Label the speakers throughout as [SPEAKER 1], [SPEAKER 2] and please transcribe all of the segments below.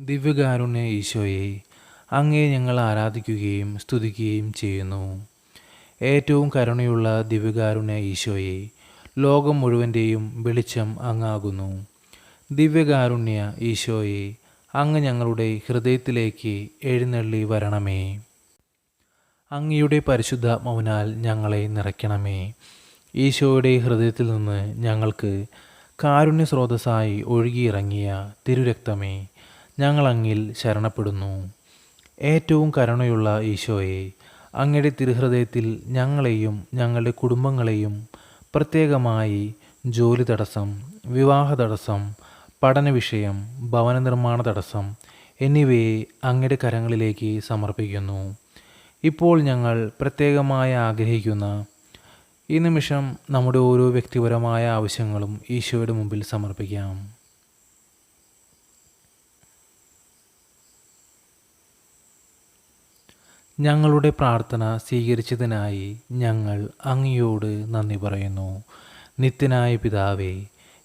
[SPEAKER 1] ദിവ്യകാരുണ്യ ഈശോയെ അങ്ങേ ഞങ്ങൾ ആരാധിക്കുകയും സ്തുതിക്കുകയും ചെയ്യുന്നു. ഏറ്റവും കരുണയുള്ള ദിവ്യകാരുണ്യ ഈശോയെ ലോകം മുഴുവന്റെയും വെളിച്ചം അങ്ങാകുന്നു. ദിവ്യകാരുണ്യ ഈശോയെ അങ്ങ് ഞങ്ങളുടെ ഹൃദയത്തിലേക്ക് എഴുന്നള്ളി വരണമേ. അങ്ങയുടെ പരിശുദ്ധാത്മാവിനാൽ ഞങ്ങളെ നിറയ്ക്കണമേ. ഈശോയുടെ ഹൃദയത്തിൽ നിന്ന് ഞങ്ങൾക്ക് കാരുണ്യ സ്രോതസ്സായി ഒഴുകിയിറങ്ങിയ തിരുരക്തമേ. ഞങ്ങൾ അങ്ങിൽ ശരണപ്പെടുന്നു. ഏറ്റവും കരുണയുള്ള ഈശോയെ അങ്ങയുടെ തിരുഹൃദയത്തിൽ ഞങ്ങളെയും ഞങ്ങളുടെ കുടുംബങ്ങളെയും പ്രത്യേകമായി ജോലി തടസ്സം വിവാഹ തടസ്സം പഠന വിഷയം ഭവന നിർമ്മാണ തടസ്സം എന്നിവയെ അങ്ങയുടെ കരങ്ങളിലേക്ക് സമർപ്പിക്കുന്നു. ഇപ്പോൾ ഞങ്ങൾ പ്രത്യേകമായി ആഗ്രഹിക്കുന്ന ഈ നിമിഷം നമ്മുടെ ഓരോ വ്യക്തിപരമായ ആവശ്യങ്ങളും ഈശോയുടെ മുമ്പിൽ സമർപ്പിക്കാം. ഞങ്ങളുടെ പ്രാർത്ഥന സ്വീകരിച്ചതിനായി ഞങ്ങൾ അങ്ങയോട് നന്ദി പറയുന്നു. നിത്യനായ പിതാവേ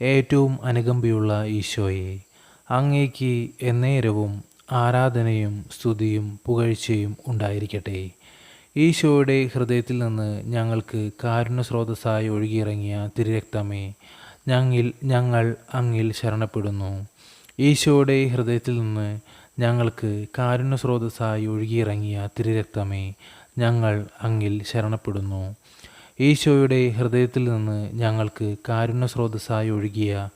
[SPEAKER 1] ഏറ്റവും അനുകമ്പയുള്ള ഈശോയെ അങ്ങേക്ക് എന്നേരവും ആരാധനയും സ്തുതിയും പുകഴ്ചയും ഉണ്ടായിരിക്കട്ടെ. ഈശോയുടെ ഹൃദയത്തിൽ നിന്ന് ഞങ്ങൾക്ക് കാരുണ്യസ്രോതസ്സായി ഒഴുകിയിറങ്ങിയ തിരുരക്തമേ ഞങ്ങിൽ ഞങ്ങൾ അങ്ങിൽ ശരണപ്പെടുന്നു. ഈശോയുടെ ഹൃദയത്തിൽ നിന്ന് ഞങ്ങൾക്ക് കാരുണ്യ സ്രോതസ്സായി ഒഴുകിയിറങ്ങിയ തിരുരക്തമേ ഞങ്ങൾ അങ്ങിൽ ശരണപ്പെടുന്നു. ഈശോയുടെ ഹൃദയത്തിൽ നിന്ന് ഞങ്ങൾക്ക് കാരുണ്യ സ്രോതസ്സായി ഒഴുകിയ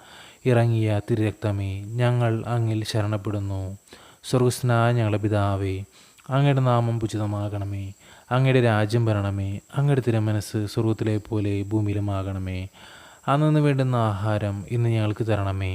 [SPEAKER 1] ഇറങ്ങിയ തിരുരക്തമേ ഞങ്ങൾ അങ്ങിൽ ശരണപ്പെടുന്നു. സ്വർഗസ്നായ ഞങ്ങളുടെ പിതാവേ അങ്ങയുടെ നാമം ഉചിതമാകണമേ അങ്ങയുടെ രാജ്യം വരണമേ അങ്ങയുടെ തിരുമനസ് സ്വർഗത്തിലെ പോലെ ഭൂമിയിലുമാകണമേ. അന്നു വേണ്ടുന്ന ആഹാരം ഇന്ന് ഞങ്ങൾക്ക് തരണമേ.